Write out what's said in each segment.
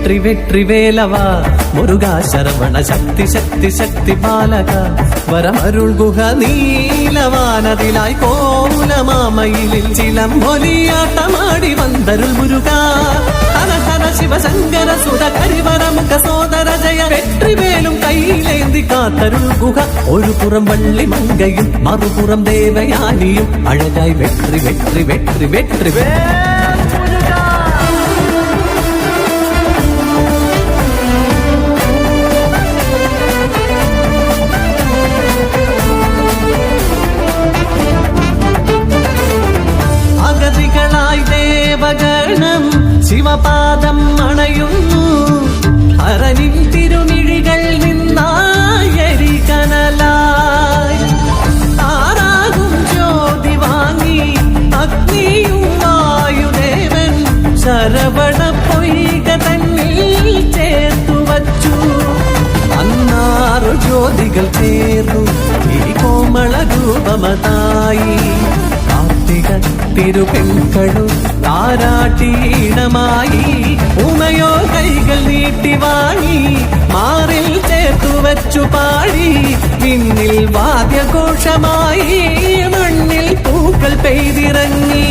வெற்றி வெற்றி வேலவா? முருகா சரவண சக்தி சக்தி சக்தி பாலகா. வரமருள் குக நீலவானதிலாய் கோல மாமையிலில் சிலம் ஒலியாட்டமாடி வந்தருள் முருகா. ஹர சிவசங்கர சுத கரிவரமுக சோதர ஜய. வெற்றி வேலும் கையிலேந்தி காத்தருள் குக. ஒரு புறம் வள்ளி மங்கையும் மறுபுறம் தேவயானியும். அழகாய் வெற்றி வெற்றி வெற்றி வெற்றி வே ശിവപാദം അണയുന്നു. ഹരനിൻ തിരുമിഴികൾ നിന്നായരി കനലായി. താറാകും ജ്യോതി വാങ്ങി അഗ്നിയും വായുദേവൻ ശരവണ പൊയ്ക തന്നിൽ ചേർത്തു വച്ചു. അന്നാറു ജ്യോതികൾ ചേർന്നു. കോമള രൂപമതായി കാർത്തിക തിരുപെൺകളു താരാട്ടീണമായി ഉമയോ കൈകൾ നീട്ടി വാങ്ങി മാറിൽ ചേർത്തു വച്ചു പാടി പിന്നിൽ വാദ്യഘോഷമായി മണ്ണിൽ പൂക്കൾ പെയ്തിറങ്ങി.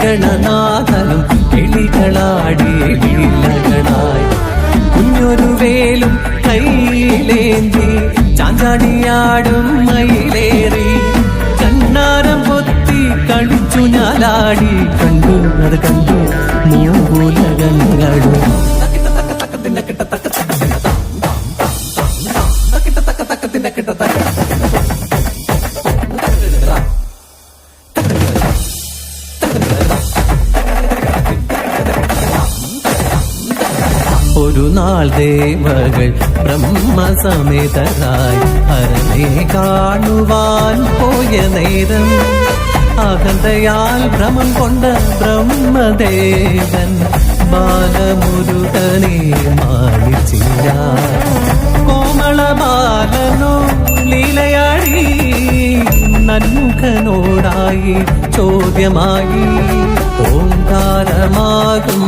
ശ്രീഗണനാഥനും കിളികളാടി ലീലകളായി കുഞ്ഞൊരു വേലും കയ്യിലേന്തി ചാഞ്ചാടിയാടും മയിലേറി. കണ്ണാരം പൊത്തി കളിച്ചു ഞാലാടി കണ്ടു അത് കണ്ടു മൂലകങ്ങളും. ദേവകൾ ബ്രഹ്മസമേതരായി ഹരനെ കാണുവാൻ പോയ നേരം അകന്തയാൽ ഭ്രമം കൊണ്ട ബ്രഹ്മദേവൻ ബാലമുരുകനെ മാണിച്ചില്ല കോമള ബാലനോ ലീലയാടി നന്മുഖനോടായി ചോദ്യമായി ഓങ്കാരമാകും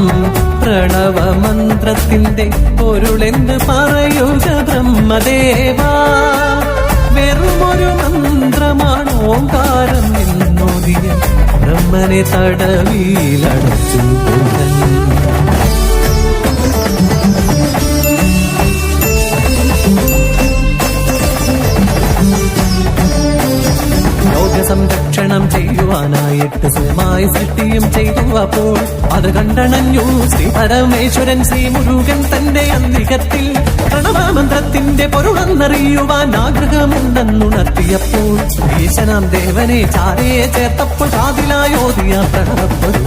പ്രണവമന്ത്രത്തിന്റെ പൊരുളെന്ന് പറയുക ബ്രഹ്മദേവാ. വെറുമൊരു മന്ത്രമാണ് ഓങ്കാരം എന്നോദിയ ബ്രഹ്മനെ തടവിലടച്ചു കൊണ്ടൻ ചെയ്യുവാനായിട്ട് സ്വയമായി സൃഷ്ടിയും ചെയ്തു അപ്പോൾ അത് കണ്ടണഞ്ഞു. ശ്രീ പരമേശ്വരൻ ശ്രീ മുരുകൻ തന്റെ അന്തികത്തിൽ പ്രണവമന്ത്രത്തിന്റെ പൊരുളെന്നറിയുവാൻ ആഗ്രഹമുണ്ടെന്നുണർത്തിയപ്പോൾ ഈശനാം ദേവനെ ചാരയെ ചേർത്തപ്പോൾ കാതിലായോതിയ പ്രണവപ്പൊരുൾ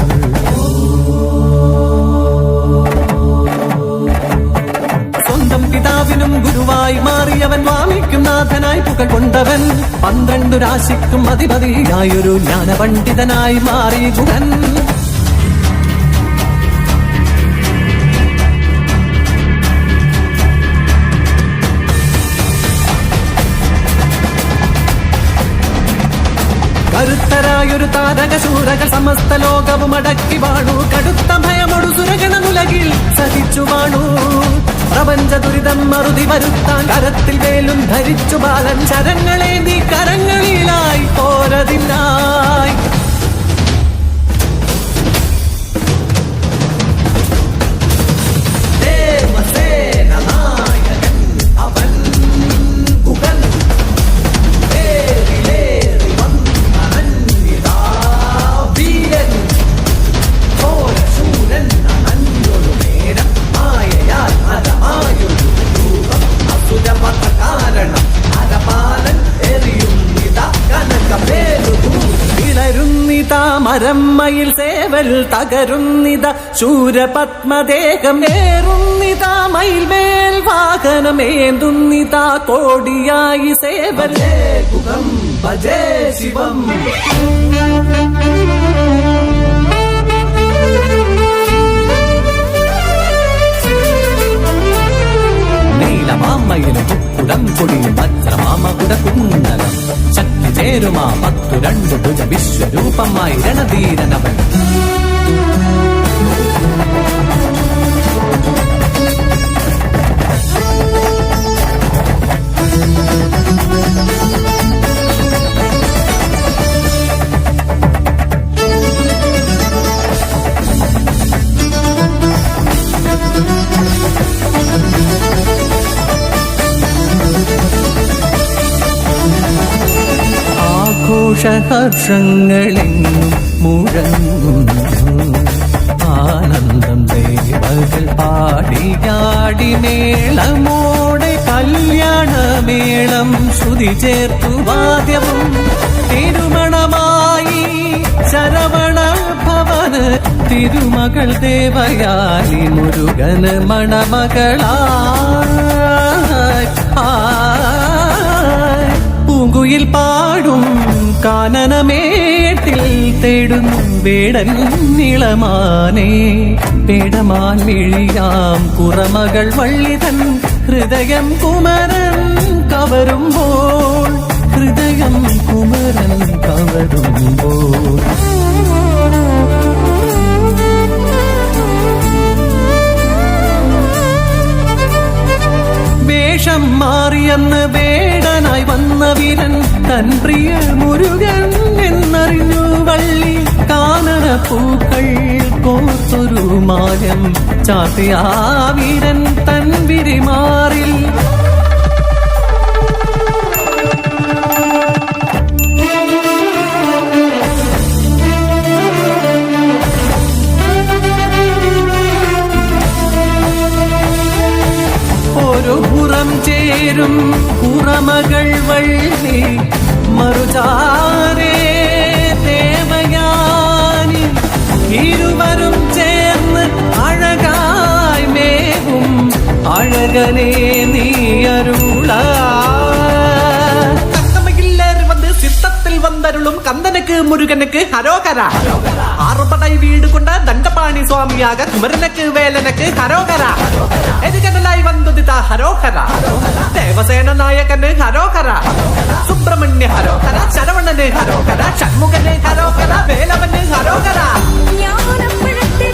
ഗുരുവായി മാറിയവൻ വാമിക്കും നാഥനായി പുകൾ കൊണ്ടവൻ. പന്ത്രണ്ടു രാശിക്കും അധിപതിയായൊരു ജ്ഞാനപണ്ഡിതനായി മാറി ഗുഹൻ. കരുത്തരായൊരു താരക ശൂരകൾ സമസ്ത ലോകവും അടക്കി വാണു കടുത്ത ഭയമൊടു സുരഗണമുലകിൽ സഹിച്ചു വാണു പ്രപഞ്ച ദുരിതം മറുതി വരുത്താൻ കരത്തിൽ വേലും ധരിച്ചു ബാലൻ ശരങ്ങളെ നീ കരങ്ങളിലായി പോരതിനായി മരമ്മയിൽ സേവൽ തകരുന്നിത ശൂരപത്മദേഹം ഏറുന്നിത മയിൽമേൽ വാഹനമേന്തുന്നിത കോടിയായി സേവൽ ഗുഹം ഭജേ ശിവം നീലമാമയിലും കുടം കൊടിയും വജ്രമാമ കുടകുന്നലം ശക്തി ചേരുമാ പത്തു രണ്ടു ഭുജ വിശ്വരൂപമായി രണധീരനവൻ. ആഘോഷഹർഷങ്ങളെങ്ങും മുഴങ്ങുന്നു. ആനന്ദം ദേവകൾ പാടിയാടി മേളമോടെ കല്യാണമേളം ശ്രുതി ചേർത്തു വാദ്യവും. തിരുമണമായി ശരവണ ഭവന തിരുമകൾ ദേവയാലി മുരുകൻ മണമകളായി. പൂങ്കുയിൽ പാടും കാനനമേട്ടിൽ തേടുന്നു വേടൻ നിളമാനേ. പേടമാൻ മിഴിയാം കുറമകൾ വള്ളിതൻ ഹൃദയം കുമരൻ കവരുമ്പോൾ. ഹൃദയം കുമരൻ കവരുമ്പോൾ. വേഷം മാറിയെന്ന് വന്ന വീരൻ തൻ പ്രിയ മുരുകൻ എന്നറിഞ്ഞു വള്ളി കാനന പൂക്കൾ കോർത്തൊരു മാലം ചാത്തിയാ വീരൻ തൻ വിരിമാറിൽ மகனே நீ அருளா சித்தத்தில் வந்தருளும் கந்தனுக்கு முருகனுக்கு ஹரோகரா அறுபடை வீடு கொண்ட தண்டபாணி சுவாமியாக குமரனுக்கு வேலனுக்கு ஹரோகரா எதுகடலாய் வந்ததுதா ஹரோகரா தேவசேன நாயகனு ஹரோகரா சுப்பிரமணிய ஹரோகரா சரவணனு ஹரோகரா சண்முகனு ஹரோகரா வேலவனு ஹரோகரா ஞானப்பழத்தை